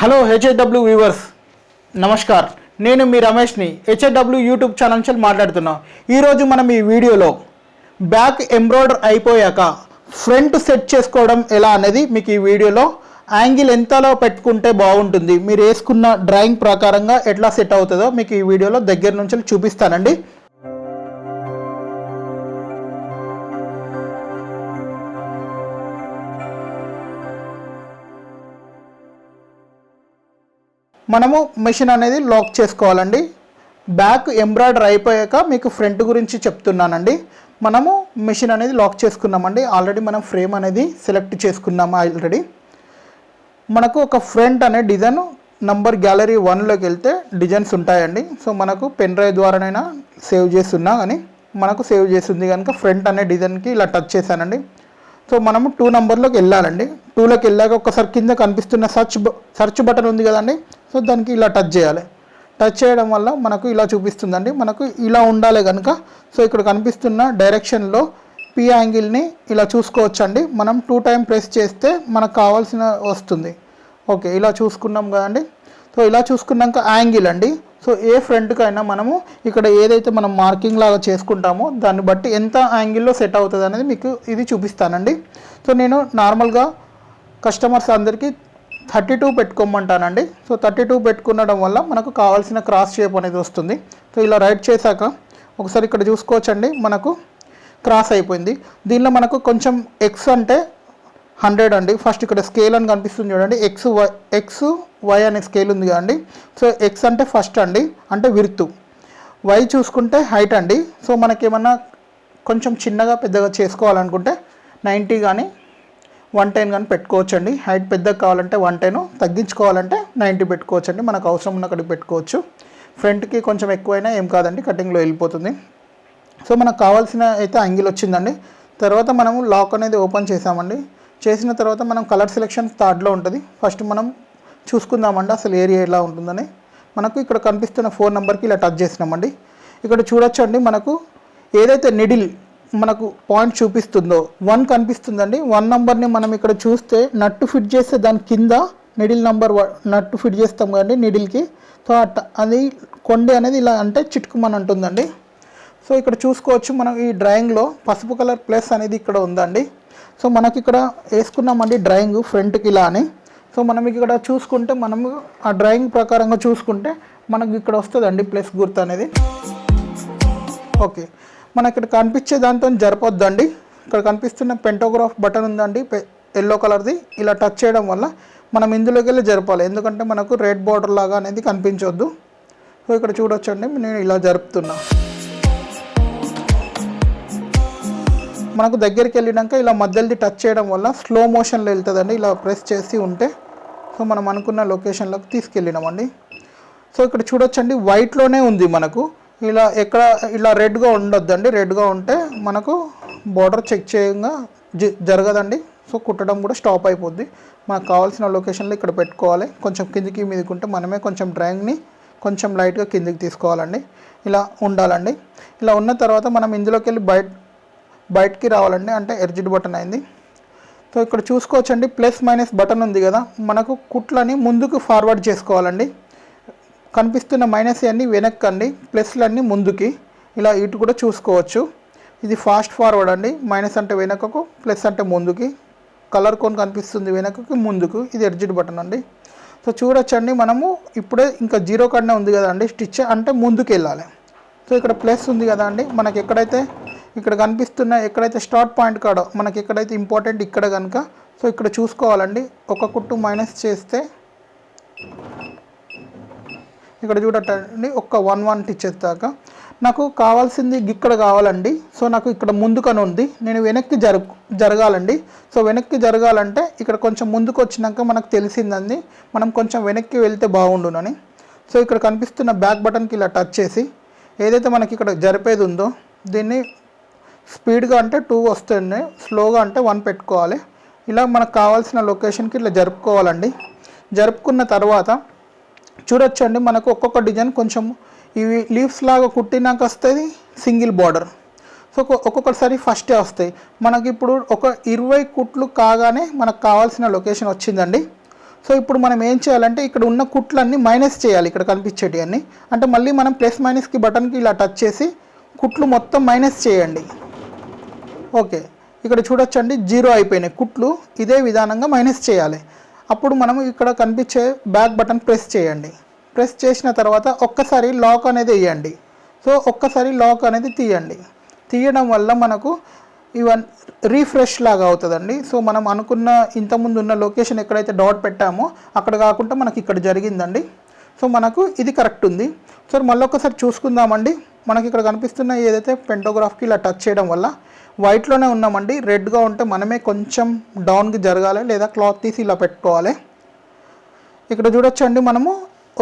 Hello హెచ్ఏడబ్ల్యూ viewers namaskar. నేను మీ రమేష్ని హెచ్ఏడబ్ల్యూ YouTube channel నుంచి మాట్లాడుతున్నా. ఈరోజు మనం ఈ వీడియోలో బ్యాక్ ఎంబ్రాయిడర్ అయిపోయాక ఫ్రంట్ సెట్ చేసుకోవడం ఎలా అనేది మీకు ఈ వీడియోలో యాంగిల్ ఎంతలో పెట్టుకుంటే బాగుంటుంది మీరు వేసుకున్న డ్రాయింగ్ ప్రకారంగా ఎట్లా సెట్ అవుతుందో మీకు ఈ వీడియోలో దగ్గర నుంచి చూపిస్తానండి. మనము మిషన్ అనేది లాక్ చేసుకోవాలండి. బ్యాక్ ఎంబ్రాయిడర్ అయిపోయాక మీకు ఫ్రంట్ గురించి చెప్తున్నానండి. మనము మిషన్ అనేది లాక్ చేసుకున్నామండి. ఆల్రెడీ మనం ఫ్రేమ్ అనేది సెలెక్ట్ చేసుకున్నాము ఆల్రెడీ. మనకు ఒక ఫ్రంట్ అనే డిజైన్ నంబర్ గ్యాలరీ వన్లోకి వెళ్తే డిజైన్స్ ఉంటాయండి. సో మనకు పెన్ డ్రైవ్ ద్వారానైనా సేవ్ చేస్తున్నా కానీ మనకు సేవ్ చేస్తుంది కనుక ఫ్రంట్ అనే డిజైన్కి ఇలా టచ్ చేశానండి. సో మనము టూ నెంబర్లోకి వెళ్ళాలండి. టూలోకి వెళ్ళాక ఒకసారి కింద కనిపిస్తున్న సర్చ్ సర్చ్ బటన్ ఉంది కదండి. సో దానికి ఇలా టచ్ చేయాలి. టచ్ చేయడం వల్ల మనకు ఇలా చూపిస్తుందండి. మనకు ఇలా ఉండాలి కనుక సో ఇక్కడ కనిపిస్తున్న డైరెక్షన్లో పి యాంగిల్ని ఇలా చూసుకోవచ్చండి. మనం టూ టైం ప్రెస్ చేస్తే మనకు కావాల్సిన వస్తుంది. ఓకే ఇలా చూసుకున్నాం కదండి. సో ఇలా చూసుకున్నాక యాంగిల్ అండి. సో ఏ ఫ్రంట్కైనా మనము ఇక్కడ ఏదైతే మనం మార్కింగ్ లాగా చేసుకుంటామో దాన్ని బట్టి ఎంత యాంగిల్లో సెట్ అవుతుంది అనేది మీకు ఇది చూపిస్తానండి. సో నేను నార్మల్గా కస్టమర్స్ అందరికీ థర్టీ టూ పెట్టుకోమంటానండి. సో థర్టీ టూ పెట్టుకునడం వల్ల మనకు కావాల్సిన క్రాస్ షేప్ అనేది వస్తుంది. సో ఇలా రైట్ చేశాక ఒకసారి ఇక్కడ చూసుకోవచ్చండి. మనకు క్రాస్ అయిపోయింది. దీనిలో మనకు కొంచెం ఎక్స్ అంటే హండ్రెడ్ అండి. ఫస్ట్ ఇక్కడ స్కేల్ అని కనిపిస్తుంది చూడండి. ఎక్స్ వై ఎక్స్ వై అనే స్కేల్ ఉంది కదండి. సో ఎక్స్ అంటే ఫస్ట్ అండి. అంటే విరుతు. వై చూసుకుంటే హైట్ అండి. సో మనకేమన్నా కొంచెం చిన్నగా పెద్దగా చేసుకోవాలనుకుంటే నైంటీ కానీ వన్ టెన్ కానీ పెట్టుకోవచ్చండి. హైట్ పెద్దగా కావాలంటే వన్ టెన్ తగ్గించుకోవాలంటే నైంటీ పెట్టుకోవచ్చండి. మనకు అవసరం ఉన్న అక్కడికి పెట్టుకోవచ్చు. ఫ్రంట్కి కొంచెం ఎక్కువైనా ఏం కాదండి కటింగ్లో వెళ్ళిపోతుంది. సో మనకు కావాల్సిన అయితే యాంగిల్ వచ్చిందండి. తర్వాత మనము లాక్ అనేది ఓపెన్ చేసామండి చేసిన తర్వాత మనం కలర్ సెలెక్షన్ థర్డ్లో ఉంటుంది. ఫస్ట్ మనం చూసుకుందామండి అసలు ఏరియా ఎలా ఉంటుందని. మనకు ఇక్కడ కనిపిస్తున్న ఫోన్ నెంబర్కి ఇలా టచ్ చేసినామండి. ఇక్కడ చూడొచ్చండి మనకు ఏదైతే నిడిల్ మనకు పాయింట్ చూపిస్తుందో. వన్ కనిపిస్తుందండి. వన్ నెంబర్ని మనం ఇక్కడ చూస్తే నట్టు ఫిట్ చేస్తే దాని కింద నిడిల్ నెంబర్ నట్టు ఫిట్ చేస్తాం కదండి నిడిల్కి. సో అట్ అది కొండి అనేది ఇలా అంటే చిటుకుమని అంటుందండి. సో ఇక్కడ చూసుకోవచ్చు మనం ఈ డ్రాయింగ్లో పసుపు కలర్ ప్లస్ అనేది ఇక్కడ ఉందండి. సో మనకి ఇక్కడ వేసుకున్నామండి డ్రాయింగ్ ఫ్రంట్కి ఇలా అని. సో మనం ఇక్కడ చూసుకుంటే మనము ఆ డ్రాయింగ్ ప్రకారంగా చూసుకుంటే మనకు ఇక్కడ వస్తుందండి ప్లస్ గుర్తు అనేది. ఓకే. మన ఇక్కడ కనిపించే దాంతో జరపొద్దండి. ఇక్కడ కనిపిస్తున్న పెంటోగ్రాఫ్ బటన్ ఉందండి ఎల్లో కలర్ది. ఇలా టచ్ చేయడం వల్ల మనం ఇందులోకి వెళ్ళి జరపాలి. ఎందుకంటే మనకు రెడ్ బార్డర్ లాగా అనేది కనిపించవద్దు సో ఇక్కడ చూడొచ్చండి. నేను ఇలా జరుపుతున్నా. మనకు దగ్గరికి వెళ్ళినాక ఇలా మధ్యలోది టచ్ చేయడం వల్ల స్లో మోషన్లో వెళ్తుందండి. ఇలా ప్రెస్ చేసి ఉంటే సో మనం అనుకున్న లొకేషన్లోకి తీసుకెళ్ళినామండి. సో ఇక్కడ చూడొచ్చండి. వైట్లోనే ఉంది మనకు. ఇలా ఎక్కడ ఇలా రెడ్గా ఉండొద్దండి. రెడ్గా ఉంటే మనకు బోర్డర్ చెక్ చేయంగా జ- జరగదండి. సో కుట్టడం కూడా స్టాప్ అయిపోద్ది. మనకు కావాల్సిన లొకేషన్లో ఇక్కడ పెట్టుకోవాలి. కొంచెం కిందికి మీదకుంటే మనమే కొంచెం డ్రాయింగ్ని కొంచెం లైట్గా కిందికి తీసుకోవాలండి. ఇలా ఉండాలండి. ఇలా ఉన్న తర్వాత మనం ఇందులోకి వెళ్ళి బయట బయటికి రావాలండి. అంటే ఎర్జిడ్ బటన్ అయింది. సో ఇక్కడ చూసుకోవచ్చండి. ప్లస్ మైనస్ బటన్ ఉంది కదా. మనకు కుట్లని ముందుకు ఫార్వర్డ్ చేసుకోవాలండి. కనిపిస్తున్న మైనస్ అన్నీ వెనక్కండి ప్లస్లన్నీ ముందుకి. ఇలా ఇటు కూడా చూసుకోవచ్చు. ఇది ఫాస్ట్ ఫార్వర్డ్ అండి. మైనస్ అంటే వెనకకు ప్లస్ అంటే ముందుకి. కలర్ కోన్ కనిపిస్తుంది వెనకకి ముందుకు. ఇది ఎర్జిడ్ బటన్ అండి. సో చూడొచ్చండి మనము. ఇప్పుడే ఇంకా జీరో కన్నా ఉంది కదండి. స్టిచ్ అంటే ముందుకు వెళ్ళాలి. సో ఇక్కడ ప్లస్ ఉంది కదా అండి మనకి ఎక్కడైతే ఇక్కడ కనిపిస్తున్న ఎక్కడైతే స్టార్ట్ పాయింట్ కాడో మనకి ఎక్కడైతే ఇంపార్టెంట్ ఇక్కడ కనుక సో ఇక్కడ చూసుకోవాలండి. ఒక కుట్టు మైనస్ చేస్తే ఇక్కడ చూడటండి ఒక్క వన్ వన్ టీచర్ దాకా నాకు కావాల్సింది ఇక్కడ కావాలండి సో నాకు ఇక్కడ ముందుకని ఉంది నేను వెనక్కి జరు జరగాలండి సో వెనక్కి జరగాలంటే ఇక్కడ కొంచెం ముందుకు వచ్చినాక మనకు తెలిసిందండి మనం కొంచెం వెనక్కి వెళ్తే బాగుండునని. సో ఇక్కడ కనిపిస్తున్న బ్యాక్ బటన్కి ఇలా టచ్ చేసి ఏదైతే మనకి ఇక్కడ జరిపేది ఉందో దీన్ని స్పీడ్గా అంటే టూ వస్తుంది స్లోగా అంటే వన్ పెట్టుకోవాలి. ఇలా మనకు కావాల్సిన లొకేషన్కి ఇట్లా జరుపుకోవాలండి. జరుపుకున్న తర్వాత చూడొచ్చండి మనకు ఒక్కొక్క డిజైన్ కొంచెం ఇవి లీవ్స్ లాగా కుట్టినాక వస్తుంది సింగిల్ బార్డర్. సో ఒక్కొక్కసారి ఫస్టే వస్తాయి. మనకి ఇప్పుడు ఒక ఇరవై కుట్లు కాగానే మనకు కావాల్సిన లొకేషన్ వచ్చిందండి. సో ఇప్పుడు మనం ఏం చేయాలంటే ఇక్కడ ఉన్న కుట్లన్నీ మైనస్ చేయాలి ఇక్కడ కనిపించేటి అన్నీ అంటే మళ్ళీ మనం ప్లస్ మైనస్కి బటన్కి ఇలా టచ్ చేసి కుట్లు మొత్తం మైనస్ చేయండి. ఓకే. ఇక్కడ చూడొచ్చండి జీరో అయిపోయినాయి కుట్లు. ఇదే విధానంగా మైనస్ చేయాలి. అప్పుడు మనం ఇక్కడ కనిపించే బ్యాక్ బటన్ ప్రెస్ చేయండి. ప్రెస్ చేసిన తర్వాత ఒక్కసారి లాక్ అనేది వేయండి. సో ఒక్కసారి లాక్ అనేది తీయండి. తీయడం వల్ల మనకు ఇవన్ రీఫ్రెష్ లాగా అవుతుందండి. సో మనం అనుకున్న ఇంతకుముందు ఉన్న లొకేషన్ ఎక్కడైతే డాట్ పెట్టామో అక్కడ కాకుండా మనకి ఇక్కడ జరిగిందండి. సో మనకు ఇది కరెక్ట్ ఉంది. సో మళ్ళీ ఒకసారి చూసుకుందామండి. మనకి ఇక్కడ కనిపిస్తున్న ఏదైతే పెంటోగ్రాఫ్కి ఇలా టచ్ చేయడం వల్ల వైట్లోనే ఉన్నామండి. రెడ్గా ఉంటే మనమే కొంచెం డౌన్కి జరగాలి లేదా క్లాత్ తీసి ఇలా పెట్టుకోవాలి. ఇక్కడ చూడొచ్చండి మనము.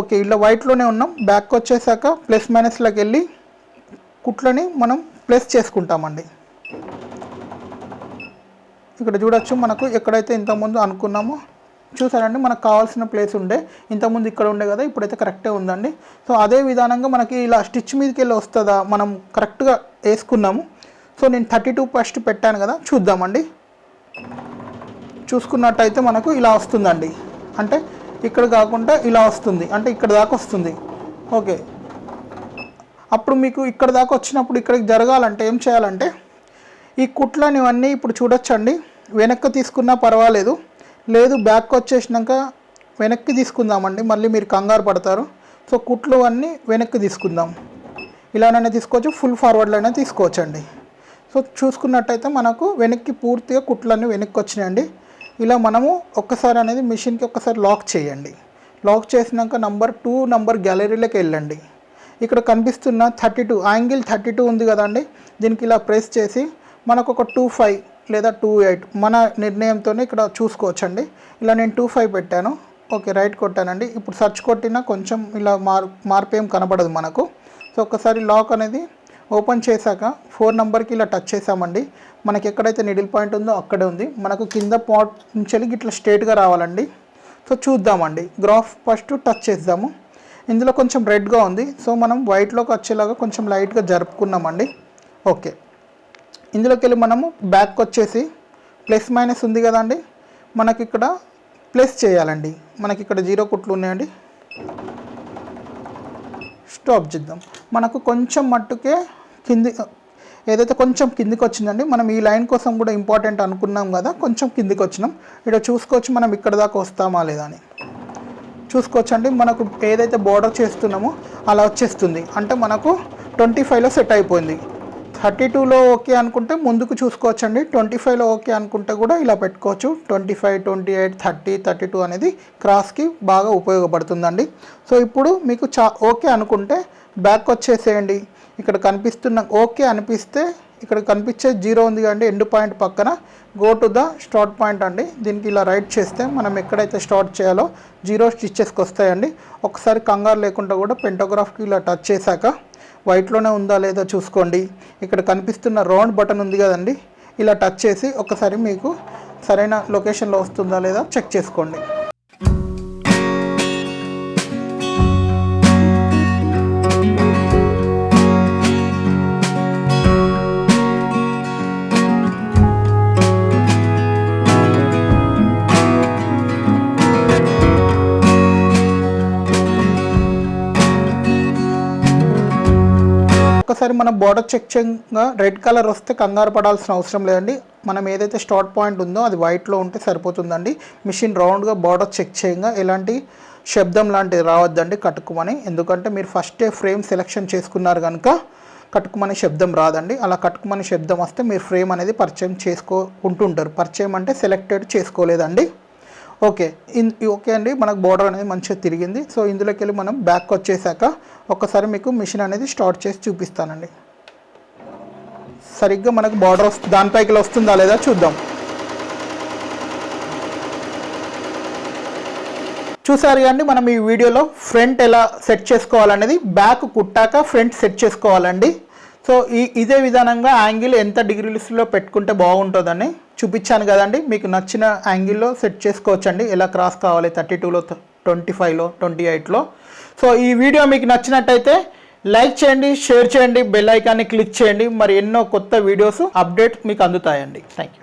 ఓకే ఇలా వైట్లోనే ఉన్నాం. బ్యాక్ వచ్చేసాక ప్లస్ మైనస్లోకి వెళ్ళి కుట్లని మనం ప్లస్ చేసుకుంటామండి. ఇక్కడ చూడొచ్చు మనకు ఎక్కడైతే ఇంతకుముందు అనుకున్నామో చూసారండి మనకు కావాల్సిన ప్లేస్ ఉండే. ఇంతకుముందు ఇక్కడ ఉండే కదా ఇప్పుడైతే కరెక్టే ఉందండి. సో అదే విధానంగా మనకి ఇలా స్టిచ్ మీదకి వెళ్ళి వస్తుందా మనం కరెక్ట్గా వేసుకున్నాము. సో నేను థర్టీ టూ ఫస్ట్ పెట్టాను కదా చూద్దామండి. చూసుకున్నట్టయితే మనకు ఇలా వస్తుందండి. అంటే ఇక్కడ కాకుండా ఇలా వస్తుంది అంటే ఇక్కడ దాకా వస్తుంది. ఓకే అప్పుడు మీకు ఇక్కడ దాకా వచ్చినప్పుడు ఇక్కడికి జరగాలంటే ఏం చేయాలంటే ఈ కుట్లనివన్నీ ఇప్పుడు చూడొచ్చండి. వెనక్కి తీసుకున్నా పర్వాలేదు. లేదు బ్యాక్ వచ్చేసినాక వెనక్కి తీసుకుందామండి. మళ్ళీ మీరు కంగారు పడతారు. సో కుట్లు అన్నీ వెనక్కి తీసుకుందాం. ఇలానైనా తీసుకోవచ్చు ఫుల్ ఫార్వర్డ్లో అయినా తీసుకోవచ్చండి. సో చూసుకున్నట్టయితే మనకు వెనక్కి పూర్తిగా కుట్లన్నీ వెనక్కి వచ్చినాయండి. ఇలా మనము ఒక్కసారి అనేది మిషన్కి ఒక్కసారి లాక్ చేయండి. లాక్ చేసినాక నంబర్ టూ నంబర్ గ్యాలరీలోకి వెళ్ళండి. ఇక్కడ కనిపిస్తున్న thirty two angle thirty two ఉంది కదండి. దీనికి ఇలా ప్రెస్ చేసి మనకు ఒక టూ ఫైవ్ లేదా టూ ఎయిట్ మన నిర్ణయంతోనే ఇక్కడ చూసుకోవచ్చండి. ఇలా నేను టూ ఫైవ్ పెట్టాను. ఓకే రైట్ కొట్టానండి. ఇప్పుడు సర్చ్ కొట్టినా కొంచెం ఇలా మార్ మార్పు ఏం కనబడదు మనకు. సో ఒకసారి లాక్ అనేది ఓపెన్ చేశాక ఫోర్ నెంబర్కి ఇలా టచ్ చేసామండి మనకి ఎక్కడైతే నిడిల్ పాయింట్ ఉందో అక్కడే ఉంది. మనకు కింద పాట్ నుంచి ఇట్లా స్ట్రేట్గా రావాలండి. సో చూద్దామండి. గ్రాఫ్ ఫస్ట్ టచ్ చేద్దాము. ఇందులో కొంచెం రెడ్గా ఉంది. సో మనం వైట్లోకి వచ్చేలాగా కొంచెం లైట్గా జరుపుకున్నామండి. ఓకే. ఇందులోకి వెళ్ళి మనము బ్యాక్ వచ్చేసి ప్లస్ మైనస్ ఉంది కదండి మనకి ఇక్కడ ప్లస్ చేయాలండి. మనకి ఇక్కడ జీరో కుట్లు ఉన్నాయండి. స్టాప్ చేద్దాం. మనకు కొంచెం మట్టుకే కింది ఏదైతే కొంచెం కిందికి వచ్చిందండి మనం ఈ లైన్ కోసం కూడా ఇంపార్టెంట్ అనుకున్నాం కదా కొంచెం కిందికి వచ్చినాం ఇక్కడ చూసుకోవచ్చు మనం ఇక్కడ దాకా వస్తామా లేదా అని. చూసుకోవచ్చండి మనకు ఏదైతే బోర్డర్ చేస్తున్నామో అలా వచ్చేస్తుంది. అంటే మనకు ట్వంటీ ఫైవ్లో సెట్ అయిపోయింది. థర్టీ టూలో ఓకే అనుకుంటే ముందుకు చూసుకోవచ్చండి. ట్వంటీ ఫైవ్లో ఓకే అనుకుంటే కూడా ఇలా పెట్టుకోవచ్చు. Twenty five twenty eight thirty thirty two అనేది క్రాస్కి బాగా ఉపయోగపడుతుందండి. సో ఇప్పుడు మీకు చా ఓకే అనుకుంటే బ్యాక్ వచ్చేసేయండి. ఇక్కడ కనిపిస్తున్న ఓకే అనిపిస్తే ఇక్కడ కనిపించే జీరో ఉంది కండి ఎండ్ పాయింట్ పక్కన. Go to the start point అండి. దీనికి ఇలా రైట్ చేస్తే మనం ఎక్కడైతే స్టార్ట్ చేయాలో జీరో స్టిచ్చెస్కి వస్తాయండి. ఒకసారి కంగారు లేకుండా కూడా పెంటోగ్రాఫ్కి ఇలా టచ్ చేశాక వైట్లోనే ఉందా లేదా చూసుకోండి. ఇక్కడ కనిపిస్తున్న రౌండ్ బటన్ ఉంది కదండి. ఇలా టచ్ చేసి ఒకసారి మీకు సరైన లొకేషన్లో వస్తుందా లేదా చెక్ చేసుకోండి. ఒకసారి మనం బోర్డర్ చెక్ చేయంగా రెడ్ కలర్ వస్తే కంగారు పడాల్సిన అవసరం లేదండి. మనం ఏదైతే స్టార్ట్ పాయింట్ ఉందో అది వైట్లో ఉంటే సరిపోతుందండి. మిషన్ రౌండ్గా బోర్డర్ చెక్ చేయంగా ఎలాంటి శబ్దం లాంటిది రావద్దండి కట్టుకోమని. ఎందుకంటే మీరు ఫస్టే ఫ్రేమ్ సెలెక్షన్ చేసుకున్నారు కనుక కట్టుకుమని శబ్దం రాదండి. అలా కట్టుకుమని శబ్దం వస్తే మీరు ఫ్రేమ్ అనేది పరిచయం చేసుకో ఉంటుంటారు. పరిచయం అంటే సెలెక్టెడ్ చేసుకోలేదండి. ఓకే. ఇన్ ఓకే అండి. మనకు బోర్డర్ అనేది మంచిగా తిరిగింది. సో ఇందులోకి వెళ్ళి మనం బ్యాక్ వచ్చేసాక ఒక్కసారి మీకు మిషన్ అనేది స్టార్ట్ చేసి చూపిస్తానండి. సరిగ్గా మనకు బార్డర్ వస్తు దానిపైకి వస్తుందా లేదా చూద్దాం. చూసారు కానీ మనం ఈ వీడియోలో ఫ్రంట్ ఎలా సెట్ చేసుకోవాలనేది బ్యాక్ కుట్టాక ఫ్రంట్ సెట్ చేసుకోవాలండి. సో ఈ ఇదే విధానంగా యాంగిల్ ఎంత డిగ్రీస్లో పెట్టుకుంటే బాగుంటుందని చూపించాను కదండి. మీకు నచ్చిన యాంగిల్లో సెట్ చేసుకోవచ్చండి. ఎలా క్రాస్ కావాలి? థర్టీ టూలో ట్వంటీ ఫైవ్లో ట్వంటీ ఎయిట్లో. సో ఈ వీడియో మీకు నచ్చినట్టయితే లైక్ చేయండి షేర్ చేయండి బెల్ ఐకాన్ని క్లిక్ చేయండి. మరి ఎన్నో కొత్త వీడియోస్ అప్డేట్ మీకు అందుతాయండి. Thank you.